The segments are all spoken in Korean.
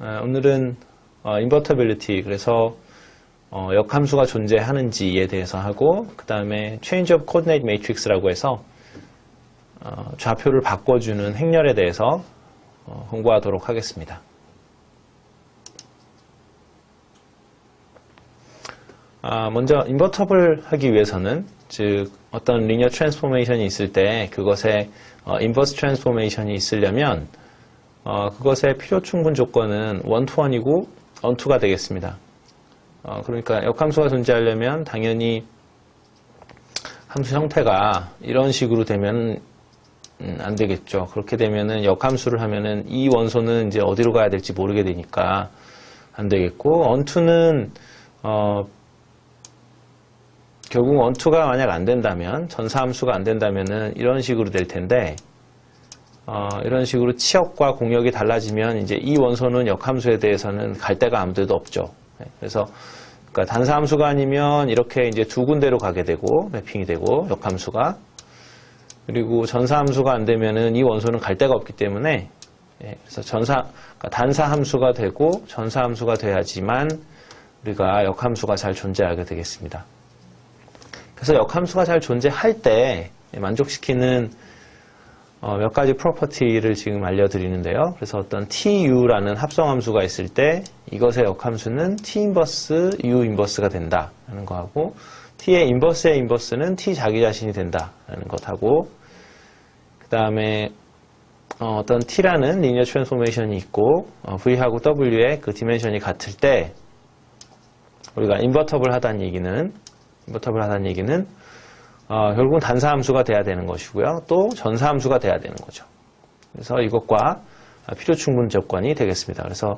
어, 오늘은 어, invertibility 그래서 어, 역함수가 존재하는지에 대해서 하고 그 다음에 change of coordinate matrix라고 해서 어, 좌표를 바꿔주는 행렬에 대해서 어, 공부하도록 하겠습니다. 아, 먼저 인버터블 하기 위해서는 즉 어떤 리니어 트랜스포메이션이 있을 때 그것에 어, 인버스 트랜스포메이션이 있으려면 어, 그것의 필요 충분 조건은 원투원이고 원투가 되겠습니다. 어, 그러니까 역함수가 존재하려면 당연히 함수 형태가 이런 식으로 되면 음, 안 되겠죠. 그렇게 되면은 역함수를 하면은 이 원소는 이제 어디로 가야 될지 모르게 되니까 안 되겠고 원투는 어, 결국 원투가 만약 안 된다면 전사함수가 안 된다면은 이런 식으로 될 텐데 어, 이런 식으로 치역과 공역이 달라지면 이제 이 원소는 역함수에 대해서는 갈 데가 아무 데도 없죠. 네, 그래서 그러니까 단사 함수가 아니면 이렇게 이제 두 군데로 가게 되고 매핑이 되고 역함수가 그리고 전사 함수가 안 되면은 이 원소는 갈 데가 없기 때문에 예, 그래서 전사 그러니까 단사 함수가 되고 전사 함수가 돼야지만 우리가 역함수가 잘 존재하게 되겠습니다. 그래서 역함수가 잘 존재할 때 만족시키는 어, 몇 가지 프로퍼티를 지금 알려드리는데요. 그래서 어떤 TU라는 합성함수가 있을 때 이것의 역함수는 T 인버스 U 인버스가 된다라는 거하고 T의 인버스의 인버스는 T 자기 자신이 된다라는 것하고 그 다음에 어, 떤 T라는 리니어 트랜스포메이션이 있고 어, V하고 W의 그 디멘션이 같을 때 우리가 인버터블 하다는 얘기는 인버터블 하다는 얘기는 어, 결국은 단사함수가 돼야 되는 것이고요. 또 전사함수가 돼야 되는 거죠. 그래서 이것과 필요 충분 조건이 되겠습니다. 그래서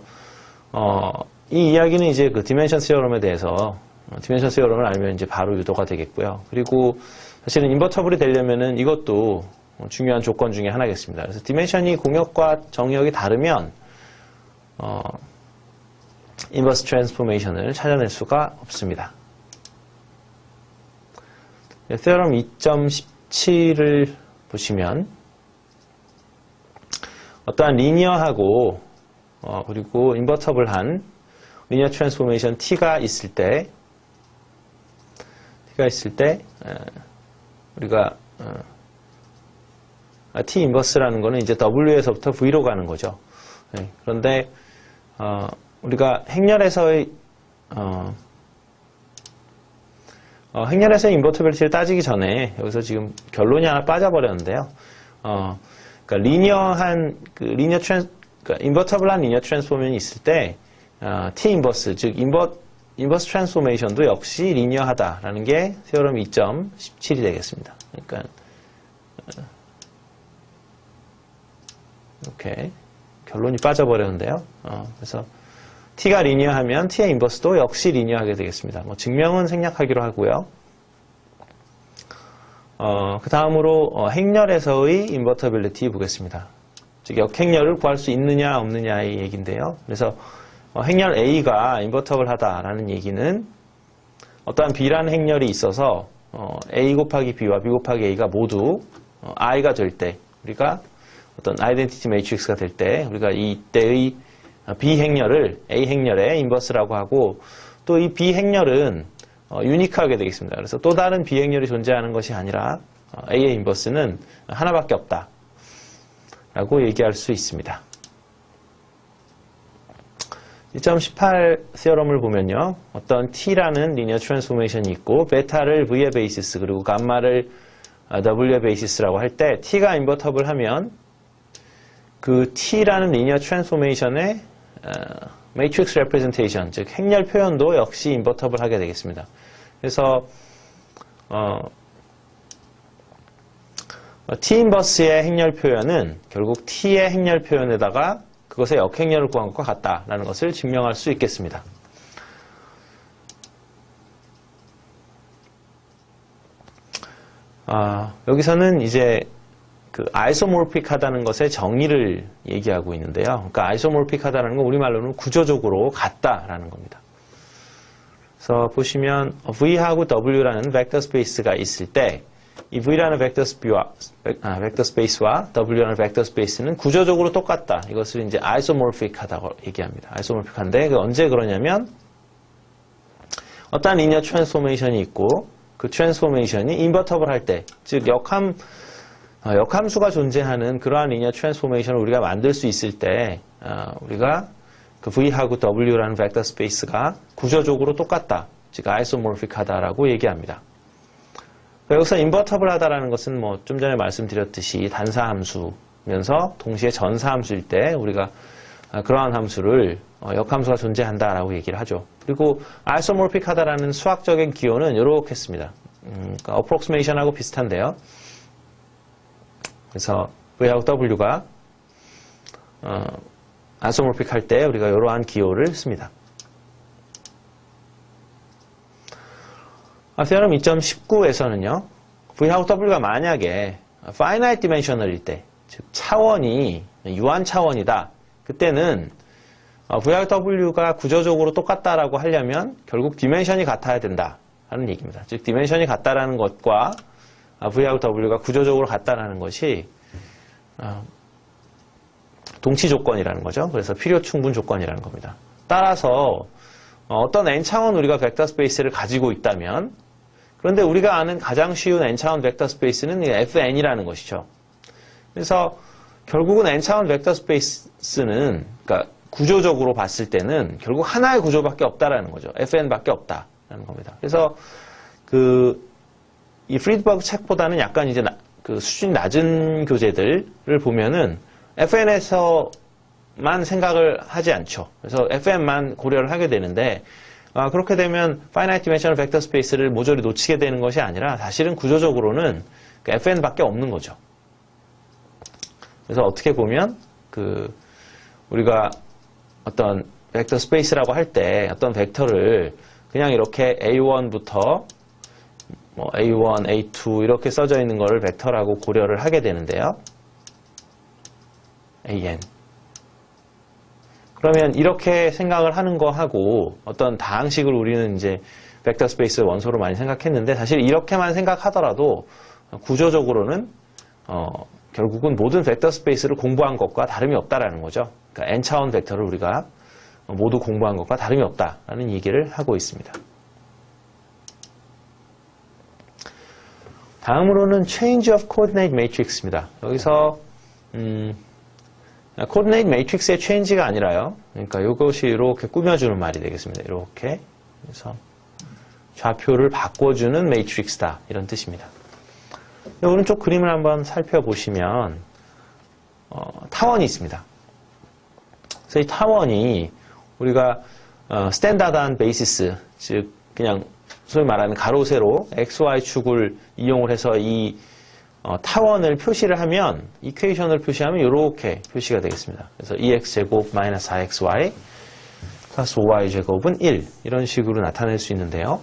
어, 이 이야기는 이제 그 디멘션 시어럼에 대해서 어, 디멘션 시어럼을 알면 이제 바로 유도가 되겠고요. 그리고 사실은 인버터블이 되려면은 이것도 중요한 조건 중에 하나겠습니다. 그래서 디멘션이 공역과 정역이 다르면 어, 인버스 트랜스포메이션을 찾아낼 수가 없습니다. 세럼 2.17을 보시면 어떠한 리니어하고 어, 그리고 인버터블한 리니어 트랜스포메이션 T가 있을 때 T가 있을 때 에, 우리가 어, 아, T 인버스라는 거는 이제 W에서부터 V로 가는 거죠. 네, 그런데 어, 우리가 행렬에서의 어, 어, 행렬에서의 인버터빌리티를 따지기 전에 여기서 지금 결론이 하나 빠져버렸는데요. 어, 그러니까 리니어한 그 리니어 트랜 그러니까 인버터블한 리니어 트랜스포메이션이 있을 때 어, T 인버스 즉 인버 인버스 트랜스포메이션도 역시 리니어하다라는 게 세어럼 2.17이 되겠습니다. 그러니까 어, 이렇게 결론이 빠져버렸는데요. 어, 그래서 t가 리니어하면 t의 인버스도 역시 리니어하게 되겠습니다. 뭐 증명은 생략하기로 하고요. 어, 그 다음으로 어, 행렬에서의 인버터빌리티 보겠습니다. 즉 역행렬을 구할 수 있느냐 없느냐의 얘기인데요. 그래서 어, 행렬 A가 인버터블하다라는 얘기는 어떠한 B라는 행렬이 있어서 어, A 곱하기 B와 B 곱하기 A가 모두 어, I가 될 때 우리가 어떤 아이덴티티 매트릭스가 될 때 우리가 이때의 B 행렬을 A 행렬의 인버스라고 하고 또 이 B 행렬은 어, 유니크하게 되겠습니다. 그래서 또 다른 B 행렬이 존재하는 것이 아니라 어, A의 인버스는 하나밖에 없다. 라고 얘기할 수 있습니다. 2.18 세어럼을 보면요. 어떤 T라는 리니어 트랜스포메이션이 있고 베타를 V의 베이시스 그리고 감마를 W의 베이시스라고 할 때 T가 인버터블 하면 그 T라는 리니어 트랜스포메이션의 매트릭스 레프레젠테이션, 즉 행렬 표현도 역시 인버터블 하게 되겠습니다. 그래서 어, T 인버스의 행렬 표현은 결국 T의 행렬 표현에다가 그것의 역행렬을 구한 것과 같다라는 것을 증명할 수 있겠습니다. 아, 여기서는 이제 그 아이소모르픽하다는 것의 정의를 얘기하고 있는데요. 그러니까 아이소모르픽하다는 건 우리말로는 구조적으로 같다라는 겁니다. 그래서 보시면 V하고 W라는 벡터 스페이스가 있을 때 이 V라는 벡터, 스피와, 아, 벡터 스페이스와 W라는 벡터 스페이스는 구조적으로 똑같다. 이것을 이제 아이소모픽하다고 얘기합니다. 아이소모픽한데 그 언제 그러냐면 어떠한 리니어 트랜스포메이션이 있고 그 트랜스포메이션이 인버터블 할 때, 즉 역함 어, 역함수가 존재하는 그러한 리니어 트랜스포메이션을 우리가 만들 수 있을 때 어, 우리가 그 V하고 W라는 벡터 스페이스가 구조적으로 똑같다. 즉 아이소모픽하다라고 얘기합니다. 여기서 인버터블하다라는 것은 뭐 좀 전에 말씀드렸듯이 단사함수면서 동시에 전사함수일 때 우리가 아, 그러한 함수를 어, 역함수가 존재한다라고 얘기를 하죠. 그리고 아이소모픽하다라는 수학적인 기호는 이렇게 했습니다. 음, 그러니까 approximation하고 비슷한데요. 그래서 V하고 W가 어, 아이소모픽 할 때 우리가 이러한 기호를 씁니다. 아, theorem 2.19에서는요, V하고 W가 만약에 finite dimensional일 때, 즉 차원이 유한 차원이다. 그때는 어, V하고 W가 구조적으로 똑같다라고 하려면 결국 디멘션이 같아야 된다. 하는 얘기입니다. 즉 디멘션이 같다라는 것과 아, V하고 W가 구조적으로 같다라는 것이 어, 동치 조건이라는 거죠. 그래서 필요 충분 조건이라는 겁니다. 따라서 어, 어떤 n차원 우리가 벡터 스페이스를 가지고 있다면 그런데 우리가 아는 가장 쉬운 n차원 벡터 스페이스는 이 fn이라는 것이죠. 그래서 결국은 n차원 벡터 스페이스는 그러니까 구조적으로 봤을 때는 결국 하나의 구조밖에 없다라는 거죠. fn밖에 없다라는 겁니다. 그래서 그 이 프리드버그 책보다는 약간 이제 나- 그 수준이 낮은 교재들을 보면은 FN에서만 생각을 하지 않죠. 그래서 FN만 고려를 하게 되는데 아, 그렇게 되면 finite dimensional vector space를 모조리 놓치게 되는 것이 아니라 사실은 구조적으로는 그 FN밖에 없는 거죠. 그래서 어떻게 보면 그 우리가 어떤 벡터 스페이스라고 할 때 어떤 벡터를 그냥 이렇게 A1부터 뭐 A1, A2 이렇게 써져 있는 거를 벡터라고 고려를 하게 되는데요. AN. 그러면 이렇게 생각을 하는 거하고 어떤 다항식을 우리는 이제 벡터 스페이스 원소로 많이 생각했는데 사실 이렇게만 생각하더라도 구조적으로는 어, 결국은 모든 벡터 스페이스를 공부한 것과 다름이 없다라는 거죠. 그러니까 n차원 벡터를 우리가 모두 공부한 것과 다름이 없다라는 얘기를 하고 있습니다. 다음으로는 change of coordinate matrix입니다. 여기서 음, coordinate matrix의 change가 아니라요. 그러니까 이것이 이렇게 꾸며주는 말이 되겠습니다. 이렇게 그래서 좌표를 바꿔주는 matrix다 이런 뜻입니다. 이 오른쪽 그림을 한번 살펴보시면 어, 타원이 있습니다. 그래서 이 타원이 우리가 어, 스탠다드한 베이시스 즉 그냥 소위 말하는 가로 세로 XY 축을 이용을 해서 이 어, 타원을 표시를 하면 이퀘이션을 표시하면 이렇게 표시가 되겠습니다. 그래서 2x제곱 마이너스 4xy 플러스 5y제곱은 1 이런 식으로 나타낼 수 있는데요.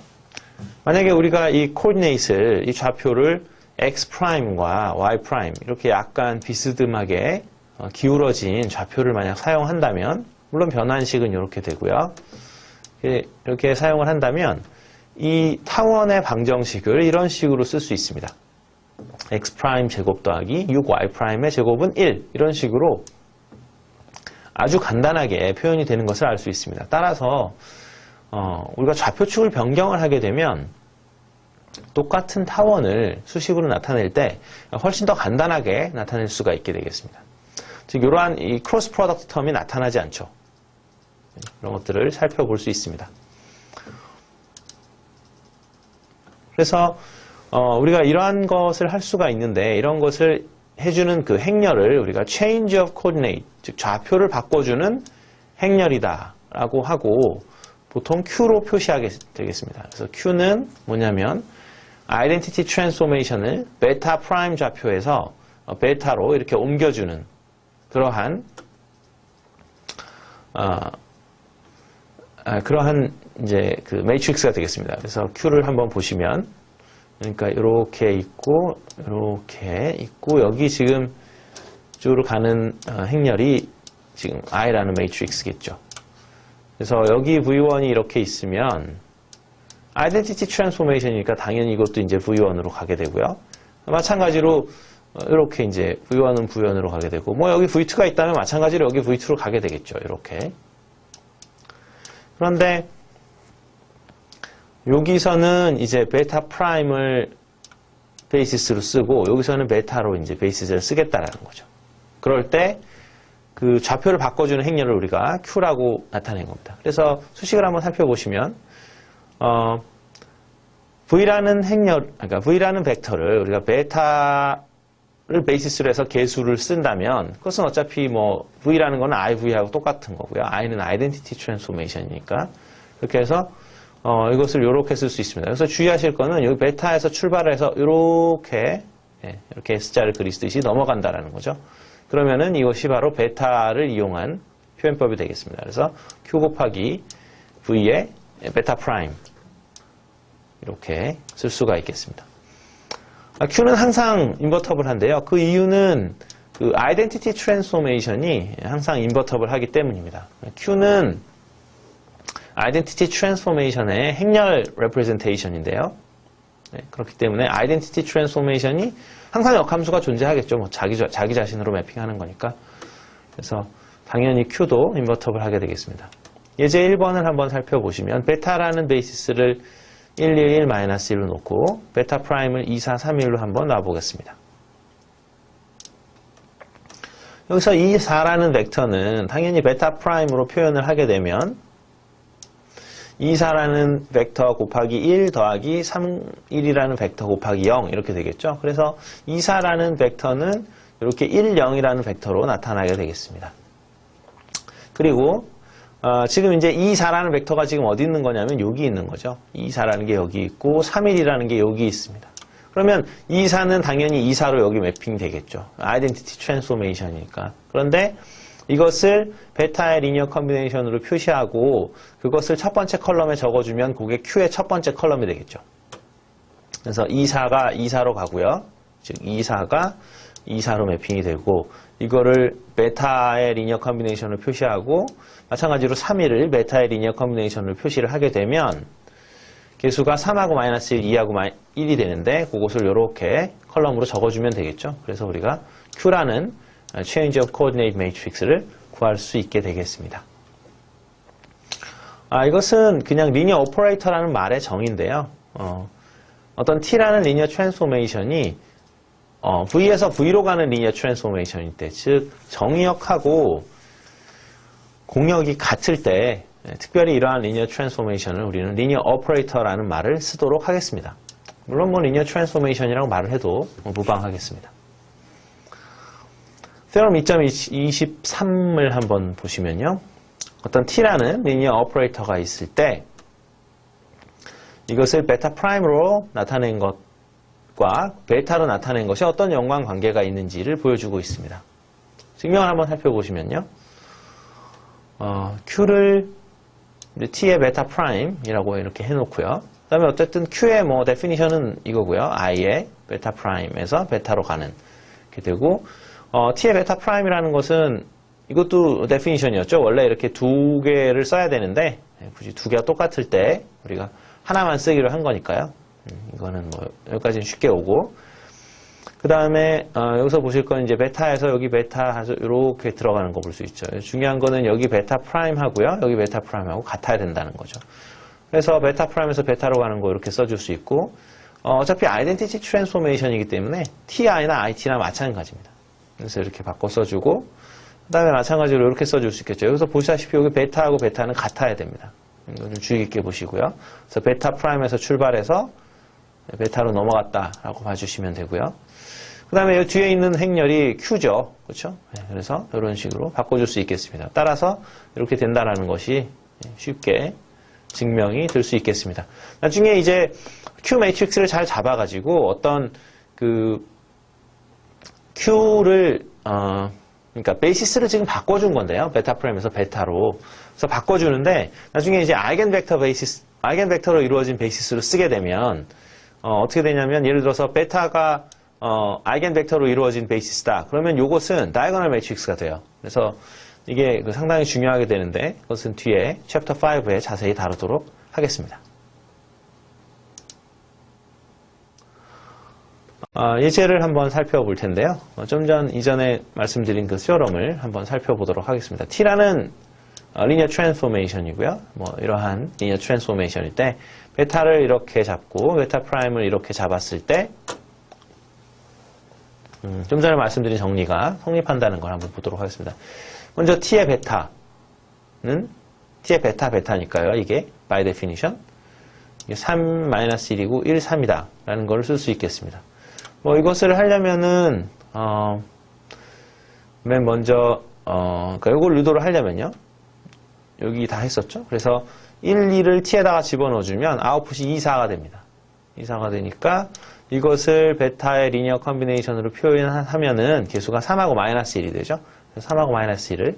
만약에 우리가 이 코디네이트를 이 좌표를 x 프라임과 y 프라임 이렇게 약간 비스듬하게 어, 기울어진 좌표를 만약 사용한다면 물론 변환식은 이렇게 되고요. 예, 이렇게 사용을 한다면 이 타원의 방정식을 이런 식으로 쓸 수 있습니다. x 제곱 더하기 6y 프라임의 제곱은 1 이런 식으로 아주 간단하게 표현이 되는 것을 알 수 있습니다. 따라서 어, 우리가 좌표축을 변경을 하게 되면 똑같은 타원을 수식으로 나타낼 때 훨씬 더 간단하게 나타낼 수가 있게 되겠습니다. 즉 이러한 이 크로스 프로덕트 텀이 나타나지 않죠. 이런 것들을 살펴볼 수 있습니다. 그래서 어, 우리가 이러한 것을 할 수가 있는데 이런 것을 해주는 그 행렬을 우리가 change of coordinate, 즉 좌표를 바꿔주는 행렬이다라고 하고 보통 Q로 표시하게 되겠습니다. 그래서 Q는 뭐냐면 identity transformation을 베타 프라임 좌표에서 어, 베타로 이렇게 옮겨주는 그러한 어, 아, 그러한 이제 그 매트릭스가 되겠습니다. 그래서 Q를 한번 보시면 그러니까 이렇게 있고 이렇게 있고 여기 지금 쪽으로 가는 어, 행렬이 지금 I라는 매트릭스겠죠. 그래서 여기 V1이 이렇게 있으면 아이덴티티 트랜스포메이션이니까 당연히 이것도 이제 V1으로 가게 되고요. 마찬가지로 어, 이렇게 이제 V1은 V1으로 가게 되고 뭐 여기 V2가 있다면 마찬가지로 여기 V2로 가게 되겠죠. 이렇게. 그런데 여기서는 이제 베타 프라임을 베이시스로 쓰고 여기서는 베타로 이제 베이시스를 쓰겠다라는 거죠. 그럴 때 그 좌표를 바꿔주는 행렬을 우리가 Q라고 나타낸 겁니다. 그래서 수식을 한번 살펴보시면 어, V라는 행렬, 그러니까 V라는 벡터를 우리가 베타를 베이시스로 해서 개수를 쓴다면 그것은 어차피 뭐 V라는 거는 IV하고 똑같은 거고요. I는 아이덴티티 트랜스포메이션이니까 그렇게 해서 어, 이것을 이렇게 쓸 수 있습니다. 그래서 주의하실 거는 여기 베타에서 출발을 해서 이렇게 예, 이렇게 S자를 그리듯이 넘어간다라는 거죠. 그러면은 이것이 바로 베타를 이용한 표현법이 되겠습니다. 그래서 Q 곱하기 V의 베타 프라임 이렇게 쓸 수가 있겠습니다. 아, Q는 항상 인버터블한데요. 그 이유는 그 아이덴티티 트랜스포메이션이 항상 인버터블 하기 때문입니다. Q는 아이덴티티 트랜스포메이션의 행렬 레프레젠테이션인데요. 네, 그렇기 때문에 아이덴티티 트랜스포메이션이 항상 역함수가 존재하겠죠. 뭐 자기, 자- 자기 자신으로 매핑하는 거니까. 그래서 당연히 Q도 인버터블 하게 되겠습니다. 예제 1번을 한번 살펴보시면 베타라는 베이시스를 111-1로 놓고 베타 프라임을 2431로 한번 놔보겠습니다. 여기서 24라는 벡터는 당연히 베타 프라임으로 표현을 하게 되면 24라는 벡터 곱하기 1 더하기 3, 1이라는 벡터 곱하기 0 이렇게 되겠죠. 그래서 24라는 벡터는 이렇게 1, 0이라는 벡터로 나타나게 되겠습니다. 그리고 어, 지금 이제 2, 4라는 벡터가 지금 어디 있는 거냐면 여기 있는 거죠. 2, 4라는 게 여기 있고 3, 1이라는 게 여기 있습니다. 그러면 2, 4는 당연히 2, 4로 여기 매핑 되겠죠. 아이덴티티 트랜스포메이션이니까. 그런데 이것을 베타의 리니어 컨비네이션으로 표시하고 그것을 첫 번째 컬럼에 적어주면 그게 Q의 첫 번째 컬럼이 되겠죠. 그래서 2, 4가 2, 4로 가고요. 즉 2, 4가 2, 4로 매핑이 되고 이거를 베타의 리니어 컨비네이션을 표시하고 마찬가지로 3일을 베타의 리니어 컨비네이션을 표시를 하게 되면 개수가 3하고 마이너스 1, 2하고 1이 되는데 그것을 이렇게 컬럼으로 적어주면 되겠죠. 그래서 우리가 Q라는 Change of Coordinate Matrix를 구할 수 있게 되겠습니다. 아, 이것은 그냥 리니어 오퍼레이터라는 말의 정의인데요. 어, 어떤 T라는 리니어 트랜스포메이션이 어, V에서 V로 가는 리니어 트랜스포메이션일 때, 즉 정의역하고 공역이 같을 때 예, 특별히 이러한 리니어 트랜스포메이션을 우리는 리니어 오퍼레이터라는 말을 쓰도록 하겠습니다. 물론 뭐 리니어 트랜스포메이션이라고 말을 해도 뭐 무방하겠습니다. Theorem 2.23을 한번 보시면요. 어떤 t라는 리니어 오퍼레이터가 있을 때 이것을 베타 프라임으로 나타낸 것과 베타로 나타낸 것이 어떤 연관 관계가 있는지를 보여주고 있습니다. 증명을 한번 살펴보시면요. 어, Q를 T의 베타 프라임이라고 이렇게 해놓고요. 그 다음에 어쨌든 Q의 뭐 데피니션은 이거고요. I의 베타 프라임에서 베타로 가는 이렇게 되고 어, T의 베타 프라임이라는 것은 이것도 데피니션이었죠. 원래 이렇게 두 개를 써야 되는데 예, 굳이 두 개가 똑같을 때 우리가 하나만 쓰기로 한 거니까요. 음, 이거는 뭐 여기까지는 쉽게 오고 그 다음에 어, 여기서 보실 건 이제 베타에서 여기 베타 이렇게 들어가는 거 볼 수 있죠. 중요한 거는 여기 베타 프라임 하고요. 여기 베타 프라임하고 같아야 된다는 거죠. 그래서 베타 프라임에서 베타로 가는 거 이렇게 써줄 수 있고 어, 차피 아이덴티티 트랜스포메이션이기 때문에 TI나 IT나 마찬가지입니다. 그래서 이렇게 바꿔 써주고 그 다음에 마찬가지로 이렇게 써줄 수 있겠죠. 여기서 보시다시피 여기 베타하고 베타는 같아야 됩니다. 좀 주의 깊게 보시고요. 그래서 베타 프라임에서 출발해서 베타로 넘어갔다라고 봐주시면 되고요. 그 다음에 이 뒤에 있는 행렬이 Q죠. 그렇죠? 네, 그래서 이런 식으로 바꿔줄 수 있겠습니다. 따라서 이렇게 된다라는 것이 쉽게 증명이 될 수 있겠습니다. 나중에 이제 Q 매트릭스를 잘 잡아가지고 어떤 그 Q를 어 그러니까 베이시스를 지금 바꿔준 건데요. 베타 프레임에서 베타로. 그래서 바꿔주는데 나중에 이제 아이겐 벡터 베이시스 아이겐 벡터로 이루어진 베이시스를 쓰게 되면 어, 떻게 되냐면 예를 들어서 베타가 어, 아이겐 벡터로 이루어진 베이시스다. 그러면 이것은 다이거널 매트릭스가 돼요. 그래서 이게 그 상당히 중요하게 되는데 그것은 뒤에 챕터 5에 자세히 다루도록 하겠습니다. 예제를 한번 살펴볼 텐데요. 어, 좀전 이전에 말씀드린 그 시어럼을 한번 살펴보도록 하겠습니다. T라는 어, 리니어 트랜스포메이션이고요. 뭐 이러한 리니어 트랜스포메이션일 때 베타를 이렇게 잡고 베타 프라임을 이렇게 잡았을 때 음, 좀 전에 말씀드린 정리가 성립한다는 걸 한번 보도록 하겠습니다. 먼저 t의 베타는 t의 베타 베타니까요. 이게 by definition 이게 3-1이고 1, 3이다 라는 걸 쓸 수 있겠습니다. 뭐 이것을 하려면은 어, 맨 먼저 어, 그러니까 이걸 유도를 하려면요. 여기 다 했었죠. 그래서 1, 2를 t에다가 집어넣어주면 아웃풋이 2, 4가 됩니다. 2, 4가 되니까 이것을 베타의 리니어 컨비네이션으로 표현하면은 개수가 3하고 마이너스 1이 되죠. 그래서 3하고 마이너스 1을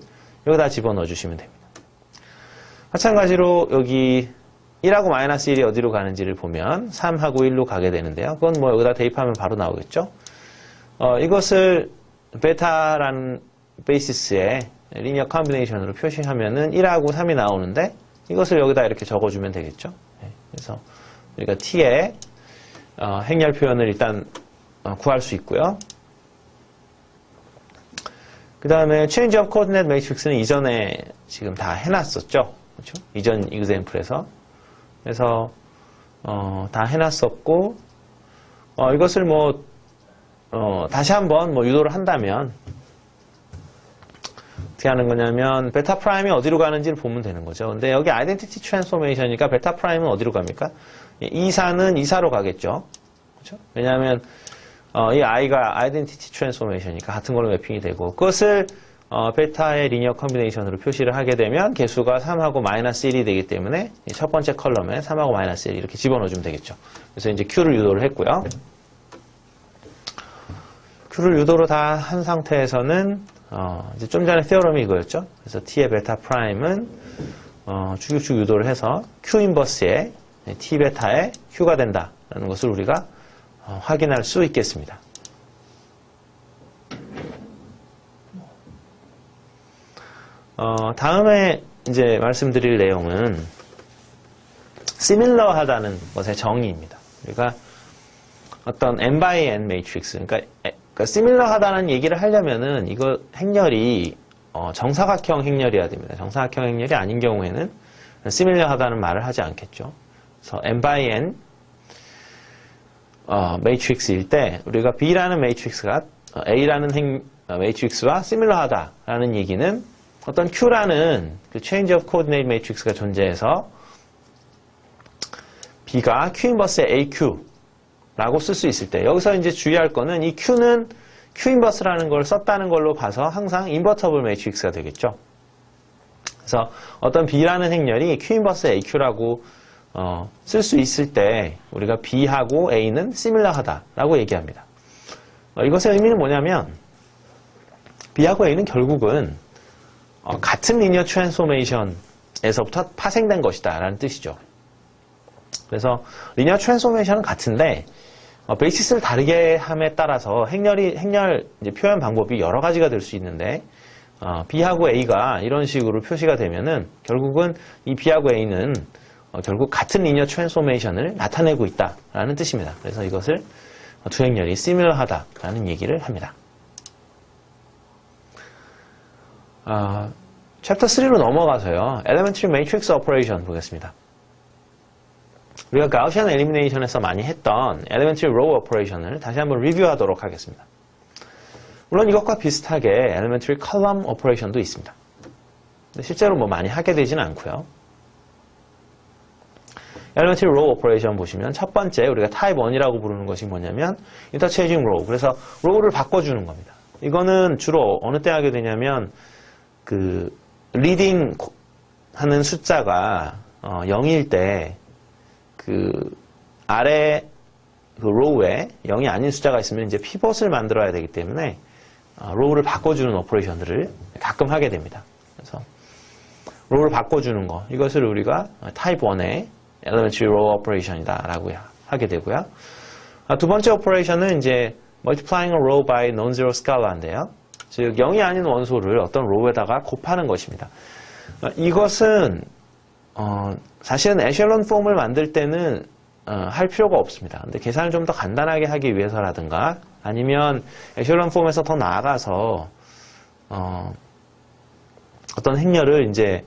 여기다 집어넣어 주시면 됩니다. 마찬가지로 여기 1하고 마이너스 1이 어디로 가는지를 보면 3하고 1로 가게 되는데요. 그건 뭐 여기다 대입하면 바로 나오겠죠. 어, 이것을 베타라는 베이시스의 리니어 컨비네이션으로 표시하면은 1하고 3이 나오는데 이것을 여기다 이렇게 적어주면 되겠죠. 네, 그래서 우리가 t의 어, 행렬 표현을 일단 어, 구할 수 있고요. 그 다음에 change of coordinate matrix는 이전에 지금 다 해놨었죠. 그렇죠? 이전 example에서. 그래서 어, 다 해놨었고 어, 이것을 뭐 어, 다시 한번 뭐 유도를 한다면 어떻게 하는 거냐면 베타 프라임이 어디로 가는지를 보면 되는 거죠. 근데 여기 아이덴티티 트랜스포메이션이니까 베타 프라임은 어디로 갑니까? 이사는 이사로 가겠죠. 그렇죠? 왜냐하면 어, 이 i가 아이덴티티 트랜스포메이션이니까 같은 걸로 매핑이 되고 그것을 어, 베타의 리니어 컨비네이션으로 표시를 하게 되면 개수가 3하고 마이너스 1이 되기 때문에 이첫 번째 컬럼에 3하고 마이너스 1 이렇게 집어넣어주면 되겠죠. 그래서 이제 Q를 유도를 했고요. Q를 유도로 다 한 상태에서는 어, 이제 좀 전에 theorem이 이거였죠. 그래서 T의 베타 프라임은 어, 쭉쭉 유도를 해서 Q 인버스의 T 베타의 Q가 된다라는 것을 우리가 어, 확인할 수 있겠습니다. 어, 다음에 이제 말씀드릴 내용은 similar하다는 것의 정의입니다. 우리가 어떤 n by n 매트릭스, 그러니까, 에- 그러니까 similar하다는 얘기를 하려면은 이거 행렬이 어, 정사각형 행렬이어야 됩니다. 정사각형 행렬이 아닌 경우에는 similar하다는 말을 하지 않겠죠. 그래서 n by n 어, 매트릭스일 때 우리가 B라는 매트릭스가 어, A라는 행, 어, 매트릭스와 similar하다라는 얘기는 어떤 Q라는 그 change of coordinate 매트릭스가 존재해서 B가 Q 인버스의 AQ라고 쓸 수 있을 때 여기서 이제 주의할 거는 이 Q는 Q 인버스라는 걸 썼다는 걸로 봐서 항상 인버터블 매트릭스가 되겠죠. 그래서 어떤 B라는 행렬이 Q 인버스 AQ라고 어, 쓸 수 있을 때 우리가 B하고 A는 similar하다라고 얘기합니다. 어, 이것의 의미는 뭐냐면 B하고 A는 결국은 어, 같은 리니어 트랜스포메이션에서부터 파생된 것이다 라는 뜻이죠. 그래서 리니어 트랜스포메이션은 같은데 어, 베이시스를 다르게 함에 따라서 행렬이 행렬 표현 방법이 여러 가지가 될 수 있는데 어, B하고 A가 이런 식으로 표시가 되면은 결국은 이 B하고 A는 어, 결국 같은 리니어 트랜스포메이션을 나타내고 있다라는 뜻입니다. 그래서 이것을 어, 두 행렬이 시밀러하다라는 얘기를 합니다. 아, 챕터 3로 넘어가서요. Elementary Matrix Operation 보겠습니다. 우리가 가우시안 엘리미네이션에서 많이 했던 Elementary Row Operation을 다시 한번 리뷰하도록 하겠습니다. 물론 이것과 비슷하게 Elementary Column Operation도 있습니다. 실제로 뭐 많이 하게 되지는 않고요. Elementary Row Operation 보시면 첫 번째 우리가 Type 1이라고 부르는 것이 뭐냐면 Interchanging Row. 그래서 Row를 바꿔주는 겁니다. 이거는 주로 어느 때 하게 되냐면 그 리딩 하는 숫자가 어, 0일 때 그 아래 그 로우에 0이 아닌 숫자가 있으면 이제 피벗을 만들어야 되기 때문에 어, 로우를 바꿔주는 오퍼레이션들을 가끔 하게 됩니다. 그래서 로우를 바꿔주는 거 이것을 우리가 타입 1의 elementary row operation이다 라고 하게 되고요. 아, 두 번째 오퍼레이션은 이제 multiplying a row by non-zero scala인데요. 즉 0이 아닌 원소를 어떤 로우에다가 곱하는 것입니다. 아, 이것은 어, 사실은 에셜론 폼을 만들 때는 어, 할 필요가 없습니다. 근데 계산을 좀 더 간단하게 하기 위해서라든가 아니면 에셜런 폼에서 더 나아가서 어, 떤 행렬을 이제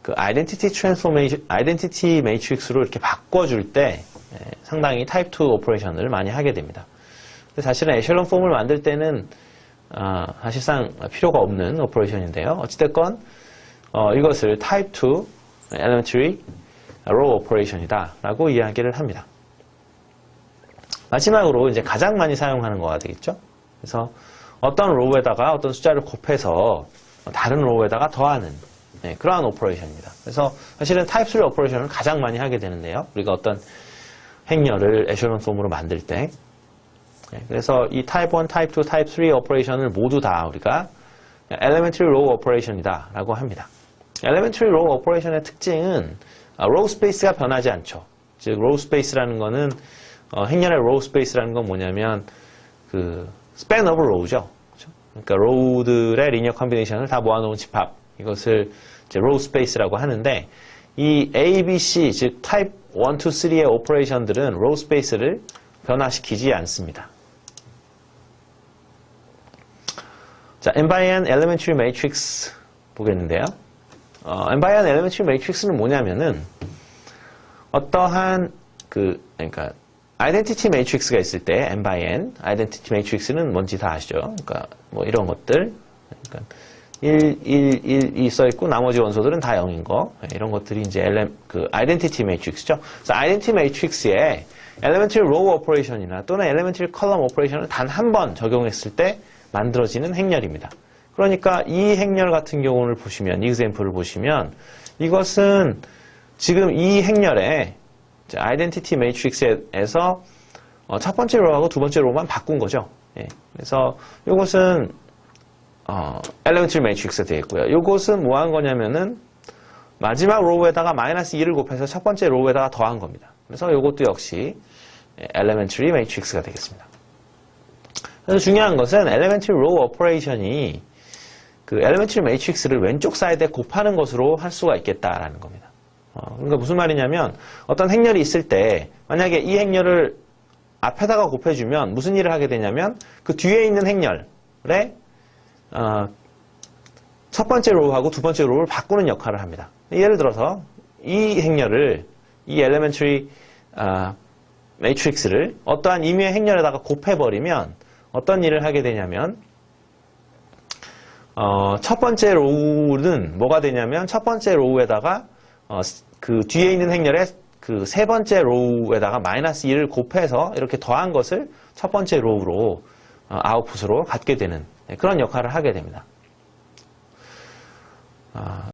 그 아이덴티티 트랜스포메이션, 아이덴티티 매트릭스로 이렇게 바꿔줄 때 예, 상당히 타입 2 오퍼레이션을 많이 하게 됩니다. 근데 사실은 에셜런 폼을 만들 때는 아, 사실상 필요가 없는 오퍼레이션인데요. 어찌됐건 어, 이것을 타입 2 elementary row operation이다 라고 이야기를 합니다. 마지막으로 이제 가장 많이 사용하는 거가 되겠죠. 그래서 어떤 로우에다가 어떤 숫자를 곱해서 다른 로우에다가 더하는 네, 그러한 오퍼레이션입니다. 그래서 사실은 타입 3 오퍼레이션을 가장 많이 하게 되는데요. 우리가 어떤 행렬을 에셜런 폼으로 만들 때 네, 그래서 이 타입 1, 타입 2, 타입 3 오퍼레이션을 모두 다 우리가 elementary row operation이다 라고 합니다. elementary row operation의 특징은 아, row space가 변하지 않죠. 즉 row space라는 거는 어, 행렬의 row space라는 건 뭐냐면 그 span of row죠. 그렇죠? 그러니까 row들의 리니어 컨비네이션을 다 모아놓은 집합 이것을 이제 row space라고 하는데 이 A, B, C 즉 타입 1, 2, 3의 오퍼레이션들은 row space를 변화시키지 않습니다. 자, n by n elementary matrix 보겠는데요. 어, n by n elementary matrix는 뭐냐면은 어떠한 그 그러니까 identity matrix가 있을 때 n by n identity matrix는 뭔지 다 아시죠? 그러니까 뭐 이런 것들 그러니까 1, 1, 1, 2 써있고 나머지 원소들은 다 0인 거 네, 이런 것들이 그 identity matrix죠. 그래서 identity matrix에 elementary row operation이나 또는 elementary column operation을 단 한 번 적용했을 때 만들어지는 행렬입니다. 그러니까 이 행렬 같은 경우를 보시면, 이 example을 보시면 이것은 지금 이 행렬에 identity matrix에서 어, 첫 번째 로우하고 두 번째 로우만 바꾼 거죠. 예. 그래서 이것은 어, matrix가 되어 있고요. 이것은 뭐 한 거냐면은 마지막 로우에다가 마이너스 2를 곱해서 첫 번째 로우에다가 더한 겁니다. 그래서 이것도 역시 elementary matrix가 되겠습니다. 그래서 중요한 것은 elementary row operation이 그 elementary matrix를 왼쪽 사이드에 곱하는 것으로 할 수가 있겠다라는 겁니다. 어, 그러니까 무슨 말이냐면 어떤 행렬이 있을 때 만약에 이 행렬을 앞에다가 곱해주면 무슨 일을 하게 되냐면 그 뒤에 있는 행렬에 어, 첫 번째 로우하고 두 번째 로우를 바꾸는 역할을 합니다. 예를 들어서 이 행렬을 이 elementary 아, 매트릭스를 어떠한 임의의 행렬에다가 곱해버리면 어떤 일을 하게 되냐면 어, 첫 번째 로우는 뭐가 되냐면 첫 번째 로우에다가 어, 그 뒤에 있는 행렬에 그 세 번째 로우에다가 마이너스 1을 곱해서 이렇게 더한 것을 첫 번째 로우로 어, 아웃풋으로 갖게 되는 네, 그런 역할을 하게 됩니다. 아,